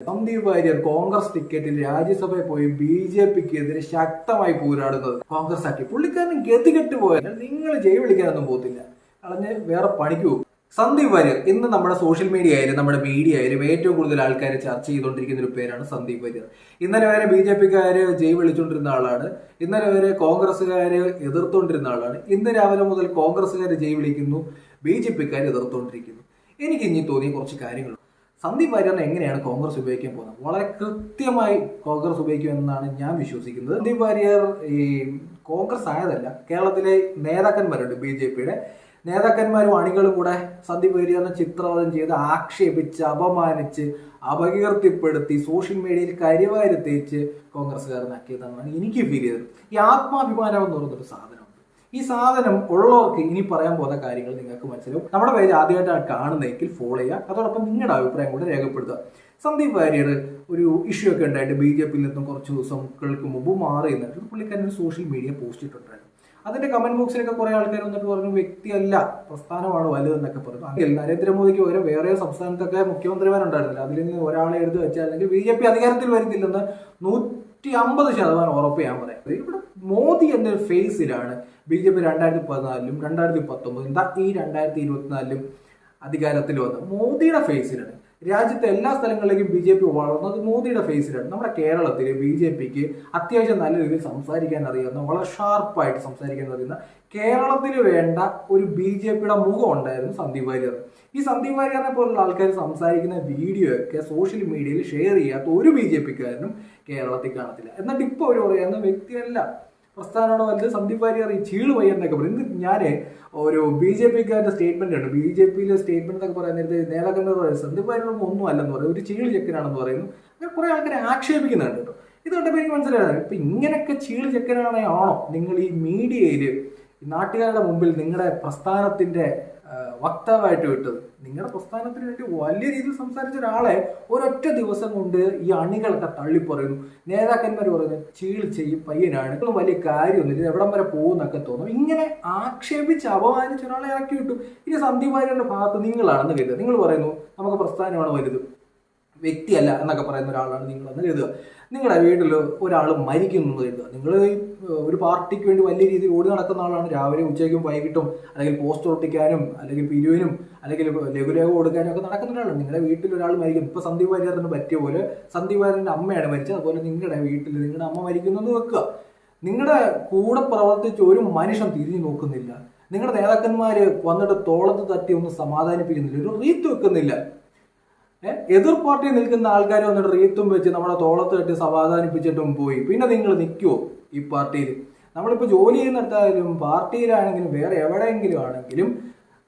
സന്ദീപ് വാര്യർ കോൺഗ്രസ് ടിക്കറ്റിൽ രാജ്യസഭയിൽ പോയി ബി ജെ പിക്ക് എതിരെ ശക്തമായി പോരാടുന്നത്. കോൺഗ്രസ് ആക്കി. പുള്ളിക്കാരൻ ഗതികെട്ട് പോയാൽ നിങ്ങൾ ജയ് വിളിക്കാനൊന്നും പോകത്തില്ല. കളഞ്ഞ് വേറെ പണിക്ക് പോകും. സന്ദീപ് വാര്യർ ഇന്ന് നമ്മുടെ സോഷ്യൽ മീഡിയ ആയാലും നമ്മുടെ മീഡിയ ആയാലും ഏറ്റവും കൂടുതൽ ആൾക്കാർ ചർച്ച ചെയ്തുകൊണ്ടിരിക്കുന്ന ഒരു പേരാണ് സന്ദീപ് വാര്യർ. ഇന്നലെ വരെ ബി ജെ പിക്കാര് ജയ് വിളിച്ചുകൊണ്ടിരുന്ന ആളാണ്. ഇന്നലെ വരെ കോൺഗ്രസ്സുകാര് എതിർത്തുകൊണ്ടിരുന്ന ആളാണ്. ഇന്ന് രാവിലെ മുതൽ കോൺഗ്രസ്സുകാർ ജയ് വിളിക്കുന്നു ബി ജെ പിക്കാർ എതിർത്തുകൊണ്ടിരിക്കുന്നു എനിക്ക് ഇനി തോന്നിയ കുറച്ച് കാര്യങ്ങൾ സന്ദീപ് വാര്യറിനെ എങ്ങനെയാണ് കോൺഗ്രസ് ഉപയോഗിക്കാൻ പോകുന്നത്? വളരെ കൃത്യമായി കോൺഗ്രസ് ഉപയോഗിക്കുമെന്നാണ് ഞാൻ വിശ്വസിക്കുന്നത്. സന്ദീപ് വാര്യർ ഈ കോൺഗ്രസ് ആയതല്ല കേരളത്തിലെ നേതാക്കന്മാരുണ്ട് ബി ജെ പിയുടെ. നേതാക്കന്മാരും അണികളും കൂടെ സന്ദീപ് വാര്യറിനെ ചിത്രവധം ചെയ്ത് ആക്ഷേപിച്ച് അപമാനിച്ച് അപകീർത്തിപ്പെടുത്തി സോഷ്യൽ മീഡിയയിൽ കരിവാരി തേച്ച് കോൺഗ്രസ്സുകാരനാക്കിയതെന്നാണ് എനിക്ക് ഫീൽ ചെയ്തത്. ഈ ആത്മാഭിമാനം എന്ന് പറയുന്നൊരു സാധനമുണ്ട് ഈ സാധനം ഉള്ളവർക്ക് ഇനി പറയാൻ പോകുന്ന കാര്യങ്ങൾ നിങ്ങൾക്ക് മനസ്സിലാവും. നമ്മുടെ പേര് ആദ്യമായിട്ടാണ് കാണുന്നതെങ്കിൽ ഫോളോ ചെയ്യുക. അതോടൊപ്പം നിങ്ങളുടെ അഭിപ്രായം കൂടെ രേഖപ്പെടുത്തുക. സന്ദീപ് വാര്യർ ഒരു ഇഷ്യൂ ഒക്കെ ഉണ്ടായിട്ട് ബി ജെ പിയിൽ നിന്നും കുറച്ച് ദിവസങ്ങൾക്ക് മുമ്പ് മാറി എന്നിട്ട് പുള്ളിക്കാരൻ ഒരു സോഷ്യൽ മീഡിയ പോസ്റ്റ് ഇട്ടിട്ടുണ്ടായിരുന്നു. അതിന്റെ കമന്റ് ബോക്സിലൊക്കെ കുറെ ആൾക്കാർ വന്നിട്ട് പറഞ്ഞു വ്യക്തിയല്ല പ്രസ്ഥാനമാണ് വലുതെന്നൊക്കെ പറഞ്ഞു. അതിൽ നരേന്ദ്രമോദിക്ക് വരെ വേറെ സംസ്ഥാനത്തൊക്കെ മുഖ്യമന്ത്രിമാരുണ്ടായിരുന്നില്ല. അതിൽ നിന്ന് ഒരാളെ എടുത്ത് വെച്ചാൽ അല്ലെങ്കിൽ ബി ജെ പി അധികാരത്തിൽ വരുന്നില്ലെന്ന് നൂറ്റി അമ്പത് ശതമാനം ഉറപ്പ് ഞാൻ പറയാം. ഇവിടെ മോദി എന്ന ഫേസിലാണ് ബി ജെ പി രണ്ടായിരത്തി പതിനാലിലും രണ്ടായിരത്തി പത്തൊമ്പതിലും ഈ രണ്ടായിരത്തി ഇരുപത്തിനാലിലും അധികാരത്തിൽ വന്നത്. മോദിയുടെ ഫേസിലാണ്. രാജ്യത്തെ എല്ലാ സ്ഥലങ്ങളിലേക്കും ബി ജെ പി വളർന്നത് മോദിയുടെ ഫേസിലാണ് നമ്മുടെ കേരളത്തിൽ ബി ജെ പിക്ക് അത്യാവശ്യം നല്ല രീതിയിൽ സംസാരിക്കാൻ അറിയാവുന്ന വളരെ ഷാർപ്പായിട്ട് സംസാരിക്കാൻ അറിയുന്ന കേരളത്തിൽ വേണ്ട ഒരു ബി ജെ പിയുടെ മുഖം ഉണ്ടായിരുന്നു സന്ദീപ് വാര്യർ. ഈ സന്ദീപ് വാര്യറിനെ പോലുള്ള ആൾക്കാർ സംസാരിക്കുന്ന വീഡിയോ ഒക്കെ സോഷ്യൽ മീഡിയയിൽ ഷെയർ ചെയ്യാത്ത ഒരു ബി ജെ പിക്കാരനും കേരളത്തിൽ കാണത്തില്ല. എന്നിട്ട് ഇപ്പോൾ അവർ പറയുന്ന വ്യക്തിയല്ല. പ്രസ്ഥാനമാണ് വലുത് സന്ദീപ് വാര്യർ ഈ ചീൾ പയ്യെന്നൊക്കെ പറയും. ഇത് ഞാൻ ഒരു ബി ജെ പിക്കാരുടെ സ്റ്റേറ്റ്മെന്റ് ഉണ്ട്. ബി ജെ പിയിലെ സ്റ്റേറ്റ്മെന്റ് എന്നൊക്കെ പറയാൻ നേരത്തെ നേതാക്കന്മാർ പറയുന്നത് സന്ദീപ് വാര്യർ ഒന്നും അല്ലെന്ന് പറയും. ഒരു ചീൾ ചെക്കനാണെന്ന് പറയുന്നു. അങ്ങനെ കുറെ ആൾക്കാരെ ആക്ഷേപിക്കുന്നുണ്ട് കേട്ടോ. ഇത് കണ്ടപ്പോൾ എനിക്ക് മനസ്സിലായത് ഇപ്പൊ ഇങ്ങനെയൊക്കെ ചീൾ ചെക്കനാണേ ആണോ? നിങ്ങൾ ഈ മീഡിയയിൽ നാട്ടുകാരുടെ മുമ്പിൽ നിങ്ങളുടെ പ്രസ്ഥാനത്തിന്റെ വക്താവായിട്ട് വിട്ടത്. നിങ്ങളുടെ പ്രസ്ഥാനത്തിന് വേണ്ടി വലിയ രീതിയിൽ സംസാരിച്ച ഒരാളെ ഒരൊറ്റ ദിവസം കൊണ്ട് ഈ അണികളൊക്കെ തള്ളിപ്പറയുന്നു. നേതാക്കന്മാർ പറയുന്നത് ചീളിച്ച ഈ പയ്യനാണ്. വലിയ കാര്യമൊന്നുമില്ല. ഇത് എവിടം വരെ പോകുന്നൊക്കെ തോന്നും. ഇങ്ങനെ ആക്ഷേപിച്ച് അപമാനിച്ച ഒരാളെ ഇറക്കി വിട്ടു. ഇനി സന്ദീപ് ഭാര്യയുടെ ഭാഗത്ത് നിങ്ങളാണെന്ന് കരുതുക. നിങ്ങൾ പറയുന്നു നമുക്ക് പ്രസ്ഥാനമാണ് വലുത്. വ്യക്തിയല്ല എന്നൊക്കെ പറയുന്ന ഒരാളാണ് നിങ്ങളെന്ന് കരുതുക. നിങ്ങളുടെ വീട്ടിൽ ഒരാൾ മരിക്കുന്നു എന്ന് കരുതുക നിങ്ങൾ ഒരു പാർട്ടിക്ക് വേണ്ടി വലിയ രീതിയിൽ ഓടി നടക്കുന്ന ആളാണ്. രാവിലെ ഉച്ചയ്ക്കും വൈകിട്ടും അല്ലെങ്കിൽ പോസ്റ്റ് ഒട്ടിക്കാനും അല്ലെങ്കിൽ പിരിവിനും അല്ലെങ്കിൽ ലഘുലേഖ കൊടുക്കാനും ഒക്കെ നടക്കുന്ന ഒരാളാണ്. നിങ്ങളുടെ വീട്ടിൽ ഒരാൾ മരിക്കും ഇപ്പോൾ സന്ദീപ് വാര്യറിന് പറ്റിയ പോലെ സന്ദീപ് വാര്യറിന്റെ അമ്മയാണ് മരിച്ചത്. അതുപോലെ നിങ്ങളുടെ വീട്ടിൽ നിങ്ങളുടെ അമ്മ മരിക്കുന്നു എന്ന് വെക്കുക. നിങ്ങളുടെ കൂടെ പ്രവർത്തിച്ച് ഒരു മനുഷ്യൻ തിരിഞ്ഞു നോക്കുന്നില്ല. നിങ്ങളുടെ നേതാക്കന്മാർ വന്നിട്ട് തോളത്ത് തട്ടി ഒന്ന് സമാധാനിപ്പിക്കുന്നില്ല. ഒരു റീത്ത് വെക്കുന്നില്ല? എതിർ പാർട്ടി നിൽക്കുന്ന ആൾക്കാർ വന്നിട്ട് റീത്തും വെച്ച് നമ്മുടെ തോളത്ത് കെട്ടി സമാധാനിപ്പിച്ചിട്ടും പോയി. പിന്നെ നിങ്ങൾ നിൽക്കുവോ ഈ പാർട്ടിയിൽ? നമ്മളിപ്പോൾ ജോലി ചെയ്യുന്നിടത്തായാലും പാർട്ടിയിലാണെങ്കിലും വേറെ എവിടെയെങ്കിലും ആണെങ്കിലും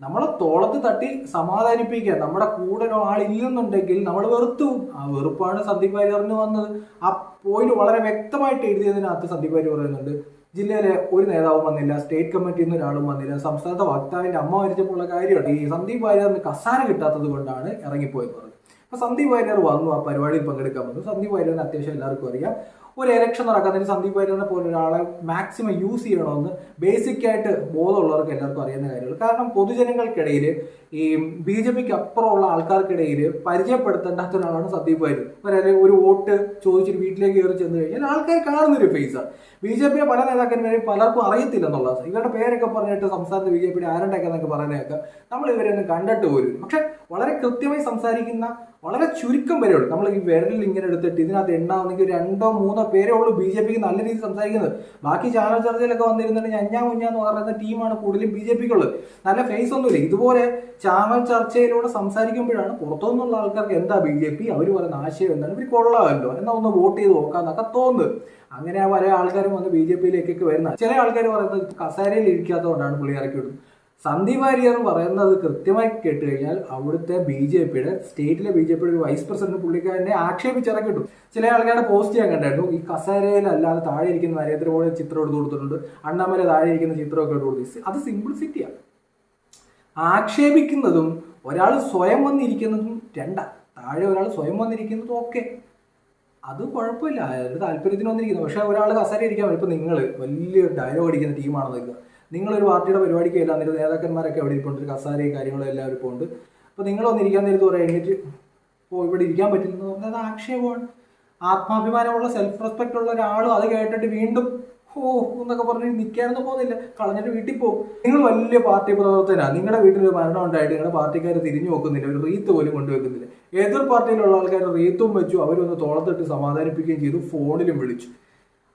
നമ്മളെ തോളത്ത് തട്ടി സമാധാനിപ്പിക്കുക. നമ്മുടെ കൂടെ ആളില്ലെന്നുണ്ടെങ്കിൽ നമ്മൾ വെറുത്തു ആ വെറുപ്പാണ് സന്ദീപ് വാര്യറിന് വന്നത്. ആ പോയിന്റ് വളരെ വ്യക്തമായിട്ട് എഴുതിയതിനകത്ത് സന്ദീപ് വാര്യർ പറയുന്നുണ്ട് ജില്ലയിലെ ഒരു നേതാവും വന്നില്ല സ്റ്റേറ്റ് കമ്മിറ്റിയിൽ നിന്ന് ഒരാളും വന്നില്ല സംസ്ഥാനത്തെ വക്താവിന്റെ അമ്മ മരിച്ചപ്പോൾ കാര്യമാണ്. ഈ സന്ദീപ് വാര്യറിന് കസാര കിട്ടാത്തത് കൊണ്ടാണ് ഇറങ്ങിപ്പോയത്. പറഞ്ഞത് അപ്പൊ സന്ദീപ് വാര്യർ വന്നു ആ പരിപാടിയിൽ പങ്കെടുക്കാൻ വന്നു. സന്ദീപ് വാര്യറിന് അത്യാവശ്യം എല്ലാവർക്കും അറിയാം. ഒരു ഇലക്ഷൻ നടക്കുന്നതിന് സന്ദീപ് വാര്യറിനെ പോലെ ഒരാളെ മാക്സിമം യൂസ് ചെയ്യണമെന്ന് ബേസിക് ആയിട്ട് ബോധമുള്ളവർക്ക് എല്ലാവർക്കും അറിയുന്ന കാര്യങ്ങൾ കാരണം പൊതുജനങ്ങൾക്കിടയിൽ ഈ ബി ജെ പിക്ക് അപ്പുറമുള്ള ആൾക്കാർക്കിടയിൽ പരിചയപ്പെടുത്തേണ്ടാത്ത ഒരാളാണ് സന്ദീപ് വാര്യർ ഒരു ഒരു വോട്ട് ചോദിച്ചിട്ട് വീട്ടിലേക്ക് കയറി ചെന്ന് കഴിഞ്ഞാൽ ആൾക്കാർ കാണുന്നൊരു ഫേസാണ് ബി ജെ പിയെ പല നേതാക്കന്മാരെയും പലർക്കും അറിയത്തില്ല എന്നുള്ളത് ഇവരുടെ പേരൊക്കെ പറഞ്ഞിട്ട് സംസ്ഥാനത്ത് ബി ജെ പിയുടെ ആരണ്ടൊക്കെ എന്നൊക്കെ പറയുന്നതൊക്കെ നമ്മൾ ഇവരെയൊന്നും കണ്ടിട്ട് പോലും പക്ഷെ വളരെ കൃത്യമായി സംസാരിക്കുന്ന വളരെ ചുരുക്കം വരെയുള്ളൂ നമ്മൾ ഈ വിരലിൽ ഇങ്ങനെ എടുത്തിട്ട് ഇതിനകത്ത് എണ്ണാവുന്നെങ്കിൽ രണ്ടോ മൂന്നോ പേരേ ഉള്ളൂ. ബി ജെ പിക്ക് നല്ല രീതിയിൽ സംസാരിക്കുന്നത്. ബാക്കി ചാനൽ ചർച്ചയിലൊക്കെ വന്നിരുന്നുണ്ടെങ്കിൽ അഞ്ഞാ കുഞ്ഞാന്ന് പറയുന്ന ടീമാണ് കൂടുതലും ബി ജെ പിക്കുള്ളത്. നല്ല ഫേസ് ഒന്നുമില്ല. ഇതുപോലെ ചാനൽ ചർച്ചയിലൂടെ സംസാരിക്കുമ്പോഴാണ് പുറത്തുനിന്നുള്ള ആൾക്കാർക്ക് എന്താ ബി ജെ പി? അവർ പറയുന്ന ആശയം എന്താണ്? ഇവർ കൊള്ളാമല്ലോ. എന്നാ ഒന്ന് വോട്ട് ചെയ്ത് നോക്കാന്നൊക്കെ തോന്നുന്നത്. അങ്ങനെ പല ആൾക്കാരും വന്ന് ബി ജെ പിയിലേക്കൊക്കെ വരുന്ന ചില ആൾക്കാർ പറയുന്നത് കസേരയിൽ ഇരിക്കാത്തതുകൊണ്ടാണ് പുള്ളി ഇറക്കി വിടുന്നത് സന്ദീപ് വാര്യർ പറയുന്നത് കൃത്യമായി കേട്ട് കഴിഞ്ഞാൽ അവിടുത്തെ ബി ജെ പിയുടെ സ്റ്റേറ്റിലെ ബി ജെ പിയുടെ ഒരു വൈസ് പ്രസിഡന്റ് പുള്ളിക്കാരനെ ആക്ഷേപിച്ചിറക്കിട്ടു ചില ആൾക്കാരുടെ പോസ്റ്റ് ചെയ്യാൻ കണ്ടായിരുന്നു. ഈ കസേരയിലല്ലാതെ താഴെ ഇരിക്കുന്ന നരേന്ദ്രമോദി ചിത്രം എടുത്തു കൊടുത്തിട്ടുണ്ട്. അണ്ണാമല താഴെ ഇരിക്കുന്ന ചിത്രമൊക്കെ എടുത്തു കൊടുത്തു അത് സിംപ്ലിസിറ്റിയാണ് ആക്ഷേപിക്കുന്നതും ഒരാൾ സ്വയം വന്നിരിക്കുന്നതും രണ്ട. താഴെ ഒരാൾ സ്വയം വന്നിരിക്കുന്നതും ഒക്കെ. അത് കുഴപ്പമില്ല. അയാളുടെ താല്പര്യത്തിന് വന്നിരിക്കുന്നു. പക്ഷെ ഒരാൾ കസേര ഇരിക്കാൻ ഇപ്പം നിങ്ങൾ വലിയ ഡയലോഗ് അടിക്കുന്ന ടീമാണെന്ന് നിൽക്കുക നിങ്ങളൊരു പാർട്ടിയുടെ പരിപാടിക്ക് ഇല്ല എന്നിട്ട് നേതാക്കന്മാരൊക്കെ അവിടെ ഇരിപ്പുണ്ട് കസാരയും കാര്യങ്ങളും എല്ലാവരും ഇപ്പോൾ ഉണ്ട് അപ്പോൾ നിങ്ങൾ വന്നിരിക്കാൻ നേരത്ത് പറയാം എണീറ്റ് ഓ ഇവിടെ ഇരിക്കാൻ പറ്റില്ലെന്ന് പറഞ്ഞത് ആക്ഷേപമാണ്. ആത്മാഭിമാനമുള്ള സെൽഫ് റെസ്പെക്റ്റ് ഉള്ള ഒരാളും അത് കേട്ടിട്ട് വീണ്ടും ഓ എന്നൊക്കെ പറഞ്ഞ് നിൽക്കാനൊന്നും പോകുന്നില്ല. കളഞ്ഞിട്ട് വീട്ടിൽ പോകും. നിങ്ങൾ വലിയ പാർട്ടി പ്രവർത്തകനാണ് നിങ്ങളുടെ വീട്ടിൽ ഒരു മരണം ഉണ്ടായിട്ട് നിങ്ങളുടെ പാർട്ടിക്കാർ തിരിഞ്ഞു നോക്കുന്നില്ല. ഒരു റീത്ത് പോലും കൊണ്ടുവെക്കുന്നില്ല. എതിർ പാർട്ടിയിലുള്ള ആൾക്കാർ റീത്തും വെച്ചു അവരൊന്ന് തോളത്തിട്ട് സമാധാനിപ്പിക്കുകയും ചെയ്തു ഫോണിലും വിളിച്ചു.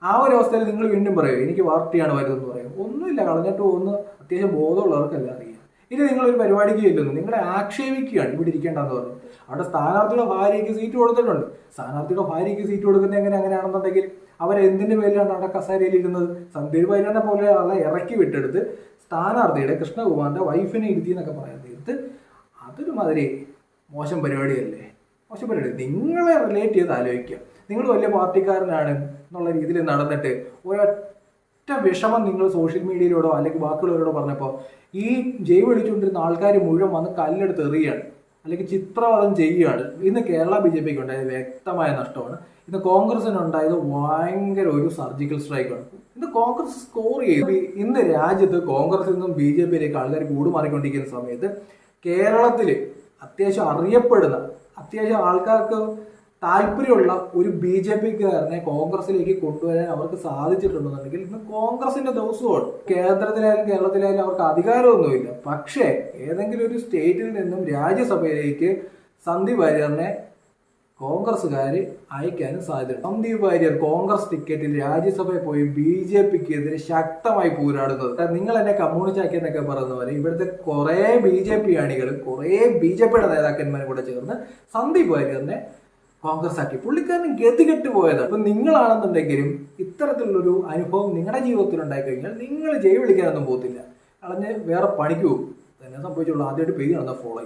ആ ഒരു അവസ്ഥയിൽ നിങ്ങൾ വീണ്ടും പറയും എനിക്ക് പാർട്ടിയാണ് വരുന്നതെന്ന് പറയും. ഒന്നുമില്ല കളഞ്ഞിട്ട് ഒന്ന് അത്യാവശ്യം ബോധമുള്ളവർക്കല്ല അറിയാം ഇനി നിങ്ങളൊരു പരിപാടിക്ക് ചെല്ലുന്നു. നിങ്ങളെ ആക്ഷേപിക്കുകയാണ്. ഇവിടെ ഇരിക്കേണ്ടെന്ന് പറഞ്ഞു. അവിടെ സ്ഥാനാർത്ഥിയുടെ ഭാര്യയ്ക്ക് സീറ്റ് കൊടുത്തിട്ടുണ്ട്. സ്ഥാനാർത്ഥിയുടെ ഭാര്യയ്ക്ക് സീറ്റ് കൊടുക്കുന്നത് എങ്ങനെ അങ്ങനെയാണെന്നുണ്ടെങ്കിൽ അവർ എന്തിന്റെ പേരിലാണ് അവിടെ കസേരയിൽ ഇരുന്നത്? സന്ദീപ് വൈരനെ പോലെ ആളെ ഇറക്കി വിട്ടെടുത്ത് സ്ഥാനാർത്ഥിയുടെ കൃഷ്ണകുമാറിന്റെ വൈഫിനെ ഇരുത്തി എന്നൊക്കെ പറയാൻ തീർത്ത് അതൊരു മാതിരി മോശം പരിപാടിയല്ലേ? മോശം പരിപാടി. നിങ്ങളെ റിലേറ്റ് ചെയ്ത് ആലോചിക്കുക. നിങ്ങൾ വലിയ പാർട്ടിക്കാരനാണ്. എന്നുള്ള രീതിയിൽ നടന്നിട്ട് ഒരൊറ്റ വിഷമം നിങ്ങൾ സോഷ്യൽ മീഡിയയിലൂടെ അല്ലെങ്കിൽ ബാക്കിയുള്ളവരോടോ പറഞ്ഞപ്പോൾ ഈ ജയ് വിളിച്ചുകൊണ്ടിരുന്ന ആൾക്കാർ മുഴുവൻ വന്ന് കല്ലെടുത്ത് എറിയാണ്. അല്ലെങ്കിൽ ചിത്രവാദം ചെയ്യുകയാണ്. ഇന്ന് കേരള ബി ജെ പിക്ക് ഉണ്ടായത് വ്യക്തമായ നഷ്ടമാണ്. ഇന്ന് കോൺഗ്രസിന് ഉണ്ടായത് ഭയങ്കര ഒരു സർജിക്കൽ സ്ട്രൈക്കാണ് ഇന്ന് കോൺഗ്രസ് സ്കോർ ചെയ്തു. ഇന്ന് രാജ്യത്ത് കോൺഗ്രസിൽ നിന്നും ബി ജെ പിയിലേക്ക് ആൾക്കാർ കൂടുമാറിക്കൊണ്ടിരിക്കുന്ന സമയത്ത് കേരളത്തിൽ അത്യാവശ്യം അറിയപ്പെടുന്ന അത്യാവശ്യം ആൾക്കാർക്ക് താല്പര്യമുള്ള ഒരു ബി ജെ പിക്കാരനെ കോൺഗ്രസിലേക്ക് കൊണ്ടുവരാൻ അവർക്ക് സാധിച്ചിട്ടുണ്ടെന്നുണ്ടെങ്കിൽ ഇന്ന് കോൺഗ്രസിന്റെ ദിവസമാണ്. കേന്ദ്രത്തിലായാലും കേരളത്തിലായാലും അവർക്ക് അധികാരമൊന്നുമില്ല. പക്ഷേ ഏതെങ്കിലും ഒരു സ്റ്റേറ്റിൽ നിന്നും രാജ്യസഭയിലേക്ക് സന്ദീപ് വാര്യറിനെ കോൺഗ്രസ്സുകാർ അയക്കാനും സാധ്യതയുണ്ട്. സന്ദീപ് വാര്യർ കോൺഗ്രസ് ടിക്കറ്റിൽ രാജ്യസഭയിൽ പോയി ബി ജെ പിക്ക് എതിരെ ശക്തമായി പോരാടുന്നത്. നിങ്ങൾ എന്നെ കമ്മ്യൂണിസ്റ്റ് ആക്കിയെന്നൊക്കെ പറയുന്ന പോലെ ഇവിടുത്തെ കുറെ ബി ജെ പി അണികളും കുറെ ബി ജെ പിയുടെ നേതാക്കന്മാരും കൂടെ ചേർന്ന് സന്ദീപ് വാര്യറിനെ കോൺഗ്രസ് ആക്കി പുള്ളിക്കാരൻ ഗതികെട്ട് പോയത്. അപ്പൊ നിങ്ങളാണെന്നുണ്ടെങ്കിലും ഇത്തരത്തിലുള്ളൊരു അനുഭവം നിങ്ങളുടെ ജീവിതത്തിൽ ഉണ്ടായി കഴിഞ്ഞാൽ നിങ്ങൾ ജയ് വിളിക്കാനൊന്നും പോകത്തില്ല. കളഞ്ഞ് വേറെ പണിക്ക് പോകും. തന്നെ സംഭവിച്ചുള്ളൂ. ആദ്യമായിട്ട് പേര് നടന്ന ഫോളോ